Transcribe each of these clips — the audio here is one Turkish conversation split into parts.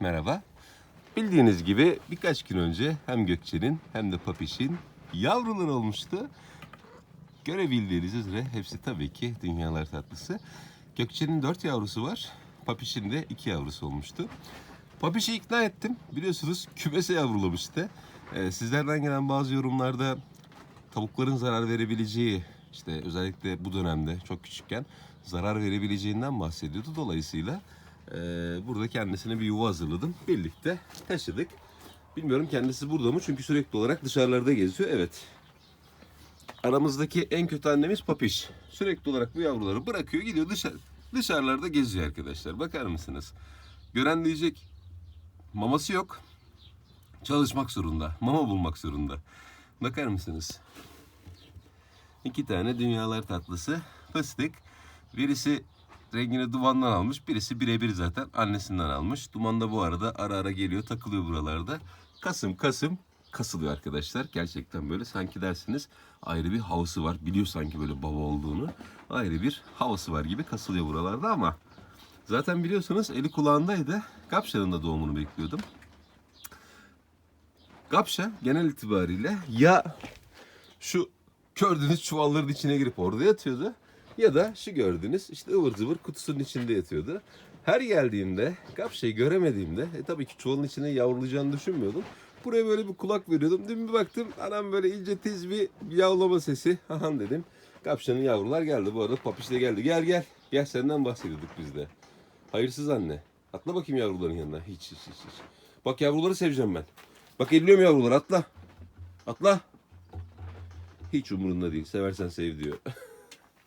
merhaba. Bildiğiniz gibi birkaç gün önce hem Gökçe'nin hem de Papiş'in yavruları olmuştu. Görebildiğiniz üzere hepsi tabii ki dünyalar tatlısı. Gökçe'nin dört yavrusu var. Papiş'in de iki yavrusu olmuştu. Papiş'i ikna ettim. Biliyorsunuz kümese yavrulamıştı. Ee, sizlerden gelen bazı yorumlarda tavukların zarar verebileceği işte özellikle bu dönemde çok küçükken zarar verebileceğinden bahsediyordu. Dolayısıyla e, burada kendisine bir yuva hazırladım. Birlikte taşıdık. Bilmiyorum kendisi burada mı çünkü sürekli olarak dışarılarda geziyor. Evet. Aramızdaki en kötü annemiz Papiş. Sürekli olarak bu yavruları bırakıyor gidiyor dışarı, dışarılarda geziyor arkadaşlar. Bakar mısınız? Gören diyecek maması yok. Çalışmak zorunda. Mama bulmak zorunda. Bakar mısınız? İki tane dünyalar tatlısı fıstık. Birisi rengini dumandan almış. Birisi birebir zaten annesinden almış. Duman da bu arada ara ara geliyor takılıyor buralarda. Kasım kasım kasılıyor arkadaşlar. Gerçekten böyle sanki dersiniz ayrı bir havası var. Biliyor sanki böyle baba olduğunu. Ayrı bir havası var gibi kasılıyor buralarda ama zaten biliyorsunuz eli kulağındaydı. Kapşa'nın da doğumunu bekliyordum. Gapşa genel itibariyle ya şu gördüğünüz çuvalların içine girip orada yatıyordu ya da şu gördüğünüz işte ıvır zıvır kutusunun içinde yatıyordu. Her geldiğimde Gapşa'yı göremediğimde e, tabii ki çuvalın içine yavrulayacağını düşünmüyordum. Buraya böyle bir kulak veriyordum. Dün bir baktım anam böyle ince tiz bir yavlama sesi. Ahan dedim. Gapşa'nın yavrular geldi. Bu arada papiş de geldi. Gel gel. Gel senden bahsediyorduk biz de. Hayırsız anne. Atla bakayım yavruların yanına. Hiç hiç hiç. hiç. Bak yavruları seveceğim ben. Bak elliyorum yavruları atla. Atla. Hiç umurunda değil. Seversen sev diyor.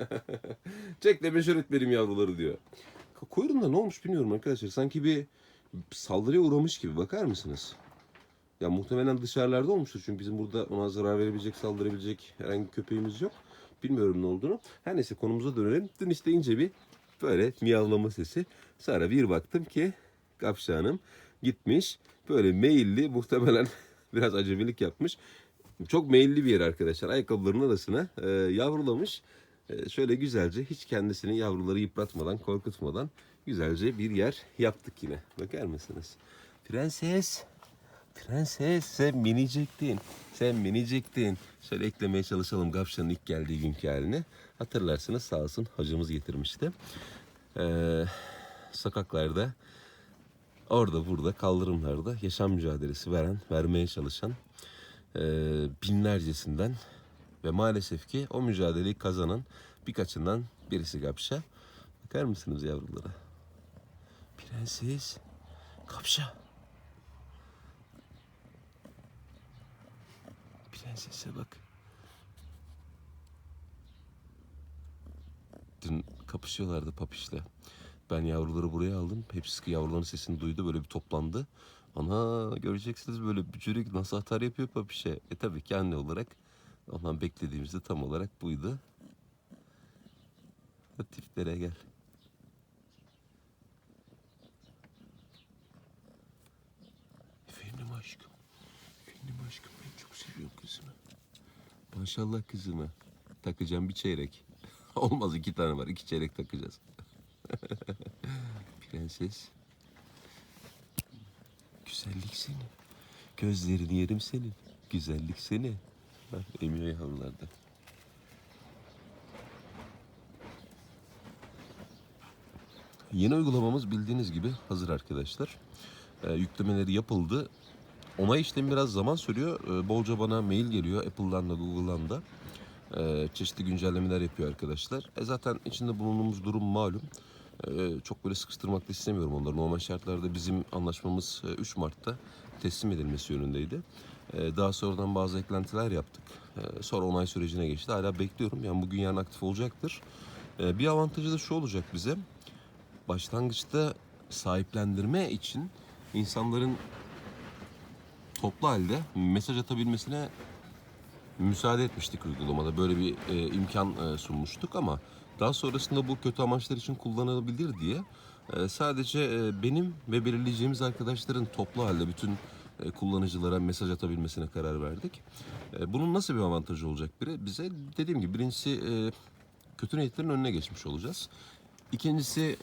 Çek de meşhur et benim yavruları diyor. Kuyruğunda ne olmuş bilmiyorum arkadaşlar. Sanki bir saldırıya uğramış gibi. Bakar mısınız? Ya muhtemelen dışarılarda olmuştur. Çünkü bizim burada ona zarar verebilecek, saldırabilecek herhangi bir köpeğimiz yok. Bilmiyorum ne olduğunu. Her neyse konumuza dönelim. Dün işte ince bir böyle miyavlama sesi. Sonra bir baktım ki Kapşa Hanım gitmiş. Böyle meyilli muhtemelen biraz acemilik yapmış. Çok meyilli bir yer arkadaşlar. Ayakkabılarının arasına e, yavrulamış. E, şöyle güzelce hiç kendisini yavruları yıpratmadan, korkutmadan güzelce bir yer yaptık yine. Bakar mısınız? Prenses. Prenses sen minicektin. Sen minicektin. Şöyle eklemeye çalışalım Gapşa'nın ilk geldiği günkü halini. Hatırlarsınız sağ olsun hacımız getirmişti. Ee, sokaklarda orada burada kaldırımlarda yaşam mücadelesi veren, vermeye çalışan e, binlercesinden ve maalesef ki o mücadeleyi kazanan birkaçından birisi Gapşa. Bakar mısınız yavrulara? Prenses. Gapşa. Prensese bak. Dün kapışıyorlardı papişle. Ben yavruları buraya aldım. Hepsi yavruların sesini duydu. Böyle bir toplandı. Ana göreceksiniz böyle bücürük nasıl atar yapıyor papişe. E tabii ki anne olarak ondan beklediğimizde tam olarak buydu. O tiplere gel. Efendim aşkım. Efendim aşkım ben çok seviyorum kızımı. Maşallah kızıma. Takacağım bir çeyrek. Olmaz iki tane var. iki çeyrek takacağız. Prenses. Güzellik seni. Gözlerini yerim senin. Güzellik seni. Bak emiyor yavrularda. Yeni uygulamamız bildiğiniz gibi hazır arkadaşlar. Ee, yüklemeleri yapıldı. Onay işlemi biraz zaman sürüyor. Ee, bolca bana mail geliyor Apple'dan da Google'dan da. Ee, çeşitli güncellemeler yapıyor arkadaşlar. E zaten içinde bulunduğumuz durum malum. Ee, çok böyle sıkıştırmak da istemiyorum onları. Normal şartlarda bizim anlaşmamız e, 3 Mart'ta teslim edilmesi yönündeydi. Ee, daha sonradan bazı eklentiler yaptık. Ee, sonra onay sürecine geçti. Hala bekliyorum. Yani bugün yarın aktif olacaktır. Ee, bir avantajı da şu olacak bize. Başlangıçta sahiplendirme için insanların toplu halde mesaj atabilmesine müsaade etmiştik uygulamada. Böyle bir e, imkan e, sunmuştuk ama daha sonrasında bu kötü amaçlar için kullanılabilir diye e, sadece benim ve belirleyeceğimiz arkadaşların toplu halde bütün kullanıcılara mesaj atabilmesine karar verdik. E, bunun nasıl bir avantajı olacak biri? Bize dediğim gibi birincisi e, kötü niyetlerin önüne geçmiş olacağız. İkincisi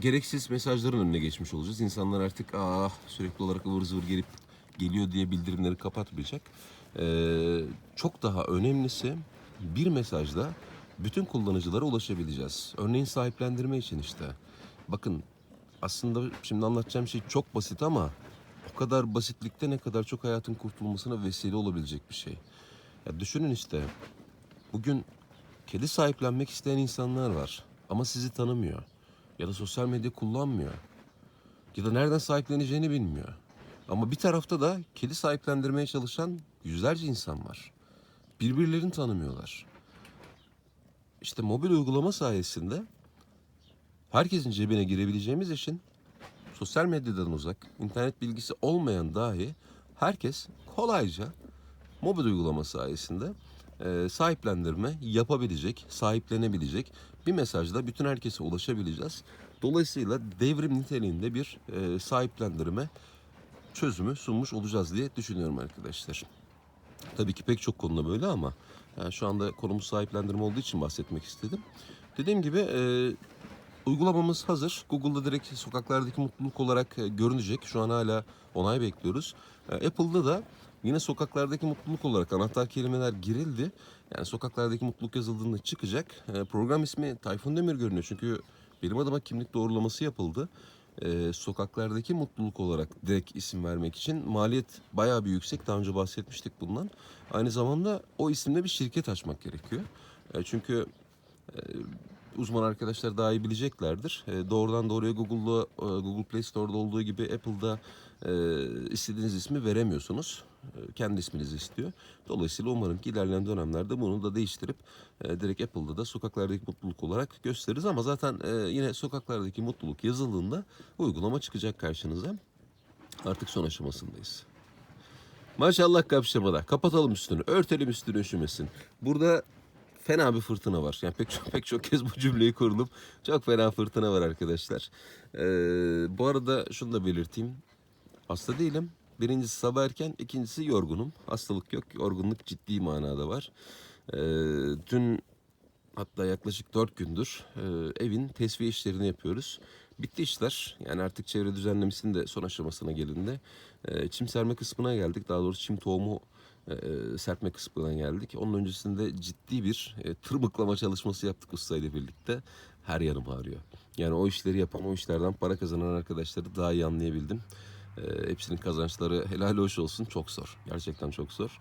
gereksiz mesajların önüne geçmiş olacağız. İnsanlar artık ah sürekli olarak ıvır zıvır gelip geliyor diye bildirimleri kapatmayacak. Çok daha önemlisi bir mesajla bütün kullanıcılara ulaşabileceğiz. Örneğin sahiplendirme için işte. Bakın aslında şimdi anlatacağım şey çok basit ama o kadar basitlikte ne kadar çok hayatın kurtulmasına vesile olabilecek bir şey. Ya düşünün işte bugün kedi sahiplenmek isteyen insanlar var ama sizi tanımıyor ya da sosyal medya kullanmıyor ya da nereden sahipleneceğini bilmiyor. Ama bir tarafta da kedi sahiplendirmeye çalışan yüzlerce insan var. Birbirlerini tanımıyorlar. İşte mobil uygulama sayesinde herkesin cebine girebileceğimiz için sosyal medyadan uzak, internet bilgisi olmayan dahi herkes kolayca mobil uygulama sayesinde e, sahiplendirme yapabilecek, sahiplenebilecek bir mesajla bütün herkese ulaşabileceğiz. Dolayısıyla devrim niteliğinde bir e, sahiplendirme çözümü sunmuş olacağız diye düşünüyorum arkadaşlar. Tabii ki pek çok konuda böyle ama yani şu anda konumuz sahiplendirme olduğu için bahsetmek istedim. Dediğim gibi e, uygulamamız hazır. Google'da direkt sokaklardaki mutluluk olarak e, görünecek. Şu an hala onay bekliyoruz. E, Apple'da da yine sokaklardaki mutluluk olarak anahtar kelimeler girildi. Yani sokaklardaki mutluluk yazıldığında çıkacak. E, program ismi Tayfun Demir görünüyor. Çünkü benim adıma kimlik doğrulaması yapıldı. E, sokaklardaki mutluluk olarak direkt isim vermek için maliyet bayağı bir yüksek. Daha önce bahsetmiştik bundan. Aynı zamanda o isimde bir şirket açmak gerekiyor. E, çünkü uzman arkadaşlar daha iyi bileceklerdir. E, doğrudan doğruya Google'da, e, Google Play Store'da olduğu gibi Apple'da e, istediğiniz ismi veremiyorsunuz. E, kendi isminizi istiyor. Dolayısıyla umarım ki ilerleyen dönemlerde bunu da değiştirip e, direkt Apple'da da sokaklardaki mutluluk olarak gösteririz. Ama zaten e, yine sokaklardaki mutluluk yazıldığında uygulama çıkacak karşınıza. Artık son aşamasındayız. Maşallah kapşamada. Kapatalım üstünü. Örtelim üstünü üşümesin. Burada fena bir fırtına var. Yani pek çok pek çok kez bu cümleyi kurdum. Çok fena fırtına var arkadaşlar. Ee, bu arada şunu da belirteyim. Hasta değilim. Birincisi sabah erken, ikincisi yorgunum. Hastalık yok, yorgunluk ciddi manada var. Ee, dün hatta yaklaşık 4 gündür e, evin tesviye işlerini yapıyoruz. Bitti işler. Yani artık çevre düzenlemesinin de son aşamasına gelindi. E, çim serme kısmına geldik. Daha doğrusu çim tohumu serpme kısmına geldik. Onun öncesinde ciddi bir e, tırmıklama çalışması yaptık ustayla birlikte. Her yanım ağrıyor. Yani o işleri yapan, o işlerden para kazanan arkadaşları daha iyi anlayabildim. E, hepsinin kazançları helal hoş olsun. Çok zor. Gerçekten çok zor.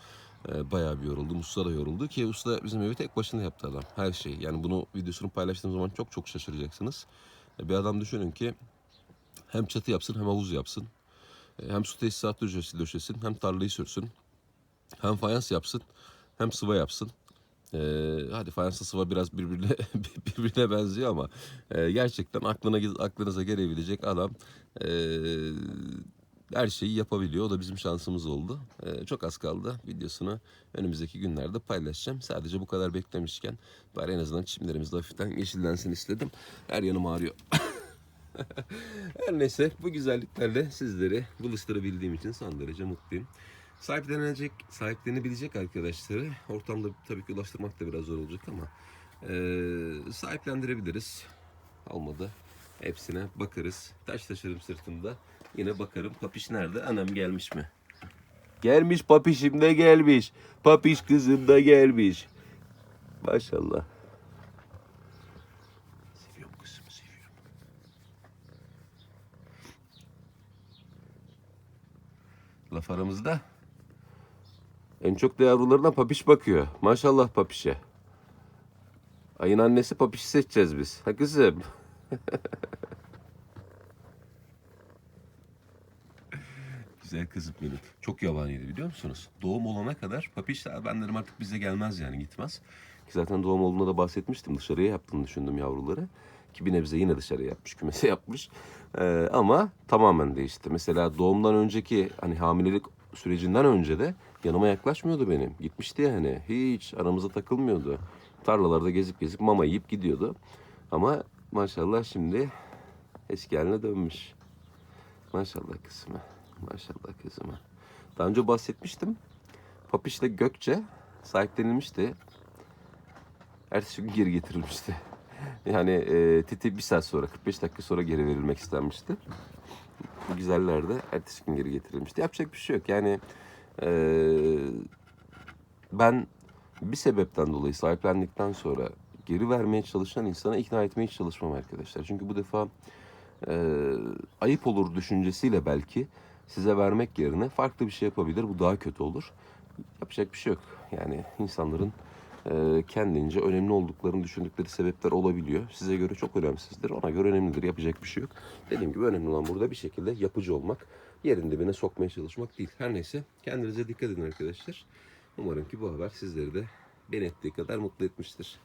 E, bayağı bir yoruldum. Usta da yoruldu ki usta bizim evi tek başına yaptı adam. Her şey. Yani bunu videosunu paylaştığım zaman çok çok şaşıracaksınız. E, bir adam düşünün ki hem çatı yapsın hem havuz yapsın. E, hem su tesisatı döşesi döşesin hem tarlayı sürsün. Hem fayans yapsın hem sıva yapsın. Ee, hadi fayansla sıva biraz birbirine birbirine benziyor ama e, gerçekten aklına aklınıza gelebilecek adam e, her şeyi yapabiliyor. O da bizim şansımız oldu. E, çok az kaldı. Videosunu önümüzdeki günlerde paylaşacağım. Sadece bu kadar beklemişken bari en azından çimlerimiz de hafiften yeşillensin istedim. Her yanım ağrıyor. Her neyse bu güzelliklerle sizleri buluşturabildiğim için son derece mutluyum. Sahiplenecek, sahiplenebilecek arkadaşları ortamda tabii ki ulaştırmak da biraz zor olacak ama e, sahiplendirebiliriz. Olmadı. Hepsine bakarız. Taş taşırım sırtımda. Yine bakarım. Papiş nerede? Anam gelmiş mi? Gelmiş papişim de gelmiş. Papiş kızım da gelmiş. Maşallah. Seviyorum kızımı seviyorum. Laf aramızda. En çok da yavrularına papiş bakıyor. Maşallah papişe. Ayın annesi papişi seçeceğiz biz. Ha kızım. Güzel kızım benim. Çok yabaniydi biliyor musunuz? Doğum olana kadar papiş ben dedim artık bize gelmez yani gitmez. Ki zaten doğum olduğunda da bahsetmiştim. Dışarıya yaptığını düşündüm yavruları. Ki bir nebze yine dışarıya yapmış, kümese yapmış. Ee, ama tamamen değişti. Mesela doğumdan önceki hani hamilelik sürecinden önce de yanıma yaklaşmıyordu benim. Gitmişti yani. Hiç aramıza takılmıyordu. Tarlalarda gezip gezip mama yiyip gidiyordu. Ama maşallah şimdi eski haline dönmüş. Maşallah kızıma. Maşallah kızıma. Daha önce bahsetmiştim. Papiş'le Gökçe sahiplenilmişti. Ertesi gün geri getirilmişti. Yani e, Titi bir saat sonra 45 dakika sonra geri verilmek istenmişti. Bu güzeller de ertesi gün geri getirilmişti. Yapacak bir şey yok. Yani e, ben bir sebepten dolayı sahiplendikten sonra geri vermeye çalışan insana ikna etmeye hiç çalışmam arkadaşlar. Çünkü bu defa e, ayıp olur düşüncesiyle belki size vermek yerine farklı bir şey yapabilir. Bu daha kötü olur. Yapacak bir şey yok. Yani insanların kendince önemli olduklarını düşündükleri sebepler olabiliyor. Size göre çok önemsizdir. Ona göre önemlidir. Yapacak bir şey yok. Dediğim gibi önemli olan burada bir şekilde yapıcı olmak. Yerin dibine sokmaya çalışmak değil. Her neyse kendinize dikkat edin arkadaşlar. Umarım ki bu haber sizleri de beni ettiği kadar mutlu etmiştir.